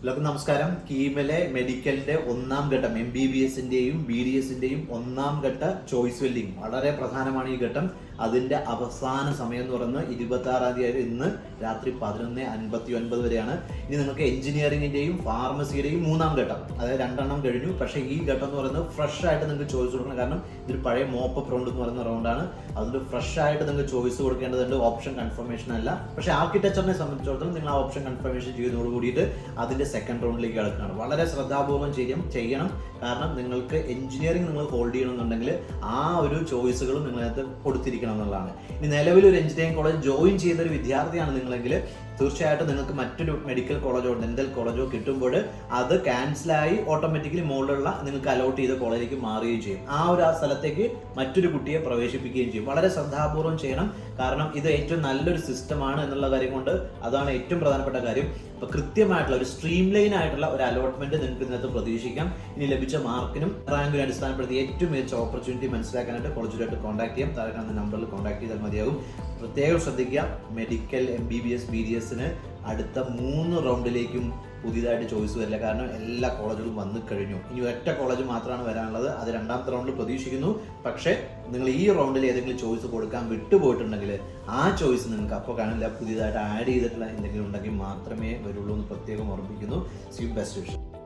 എല്ലാവർക്കും നമസ്കാരം. കീമലെ മെഡിക്കലിന്റെ ഒന്നാം ഘട്ടം എം ബി ബി എസിന്റെയും ബി ഡി എസിന്റെയും ഒന്നാം ഘട്ട ചോയ്സ് വെല്ലിംഗ് വളരെ പ്രധാനമാണ് ഈ ഘട്ടം. അതിന്റെ അവസാന സമയം എന്ന് പറയുന്നത് ഇരുപത്തി ആറാം തീയതി ഇന്ന് രാത്രി പതിനൊന്ന് അൻപത്തി ഒൻപത് വരെയാണ്. ഇനി നിങ്ങൾക്ക് എഞ്ചിനീയറിംഗിന്റെയും ഫാർമസിയുടെയും മൂന്നാം ഘട്ടം അതായത് രണ്ടെണ്ണം കഴിഞ്ഞു. പക്ഷേ ഈ ഘട്ടം എന്ന് പറയുന്നത് ഫ്രഷ് ആയിട്ട് നിങ്ങൾക്ക് ചോയ്സ് കൊടുക്കണം. കാരണം ഇതൊരു പഴയ മോപ്പപ്പ് റൗണ്ട് എന്ന് പറയുന്ന റൗണ്ടാണ് അതുകൊണ്ട് ഫ്രഷ് ആയിട്ട് നിങ്ങൾക്ക് ചോയ്സ് കൊടുക്കേണ്ടതുണ്ട്. ഓപ്ഷൻ കൺഫർമേഷൻ അല്ല. പക്ഷേ ആർക്കിടെക്ചറിനെ സംബന്ധിച്ചിടത്തോളം നിങ്ങൾ ആ ഓപ്ഷൻ കൺഫർമേഷൻ ചെയ്യുന്നതോട് കൂടിയിട്ട് അതിന്റെ സെക്കൻഡ് റൗണ്ടിലേക്ക് കിടക്കുകയാണ്. വളരെ ശ്രദ്ധാപൂർവം ചെയ്യും ചെയ്യണം. കാരണം നിങ്ങൾക്ക് എഞ്ചിനീയറിംഗ് നിങ്ങൾ ഹോൾഡ് ചെയ്യണമെന്നുണ്ടെങ്കിൽ ആ ഒരു ചോയ്സുകളും നിങ്ങളത് കൊടുത്തിരിക്കണം. എന്നുള്ളതാണ്. ഇനി നിലവിൽ ഒരു എഞ്ചിനീയറിംഗ് കോളേജ് ജോയിൻ ചെയ്ത ഒരു വിദ്യാർത്ഥിയാണ് നിങ്ങളെങ്കിൽ തീർച്ചയായിട്ടും നിങ്ങൾക്ക് മറ്റൊരു മെഡിക്കൽ കോളേജോ ഡെന്റൽ കോളേജോ കിട്ടുമ്പോൾ അത് ക്യാൻസലായി ഓട്ടോമാറ്റിക്കലി മുകളിലുള്ള നിങ്ങൾക്ക് അലോട്ട് ചെയ്ത കോളേജിലേക്ക് മാറുകയും ചെയ്യും. ആ ഒരു ആ സ്ഥലത്തേക്ക് മറ്റൊരു കുട്ടിയെ പ്രവേശിപ്പിക്കുകയും ചെയ്യും. വളരെ ശ്രദ്ധാപൂർവം ചെയ്യണം. കാരണം ഇത് ഏറ്റവും നല്ലൊരു സിസ്റ്റമാണ് എന്നുള്ള കാര്യം കൊണ്ട് അതാണ് ഏറ്റവും പ്രധാനപ്പെട്ട കാര്യം. അപ്പൊ കൃത്യമായിട്ടുള്ള ഒരു സ്ട്രീം ലൈൻ ആയിട്ടുള്ള ഒരു അലോട്ട്മെന്റ് നിങ്ങൾക്ക് ഇതിനകത്ത് പ്രതീക്ഷിക്കാം. ഇനി ലഭിച്ച മാർക്കിനും റാങ്കിനും അടിസ്ഥാനപ്പെടുത്തി ഏറ്റവും മികച്ച ഓപ്പർച്യൂണിറ്റി മനസ്സിലാക്കാനായിട്ട് കോളേജിലായിട്ട് കോൺടാക്ട് ചെയ്യാം. താഴെ കാണുന്ന നമ്പറിൽ കോൺടാക്ട് ചെയ്താൽ മതിയാകും. പ്രത്യേകം ശ്രദ്ധിക്കുക medical M B B S B D എസിന് അടുത്ത മൂന്ന് റൗണ്ടിലേക്കും പുതിയതായിട്ട് ചോയ്സ് വരില്ല. കാരണം എല്ലാ കോളേജുകളും വന്നു കഴിഞ്ഞു. ഇനി ഒറ്റ കോളേജ് മാത്രമാണ് വരാനുള്ളത്. അത് രണ്ടാമത്തെ റൗണ്ടിൽ പ്രതീക്ഷിക്കുന്നു. പക്ഷേ നിങ്ങൾ ഈ റൗണ്ടിൽ ഏതെങ്കിലും ചോയ്സ് കൊടുക്കാൻ വിട്ടുപോയിട്ടുണ്ടെങ്കിൽ ആ ചോയ്സ് നിങ്ങൾക്ക് അപ്പോൾ കാണില്ല പുതിയതായിട്ട് ആഡ് ചെയ്തിട്ടുള്ള എന്തെങ്കിലും ഉണ്ടെങ്കിൽ മാത്രമേ വരുള്ളൂ എന്ന് പ്രത്യേകം ഓർമ്മിക്കുന്നു സി ബെസ്റ്റ് വിഷയം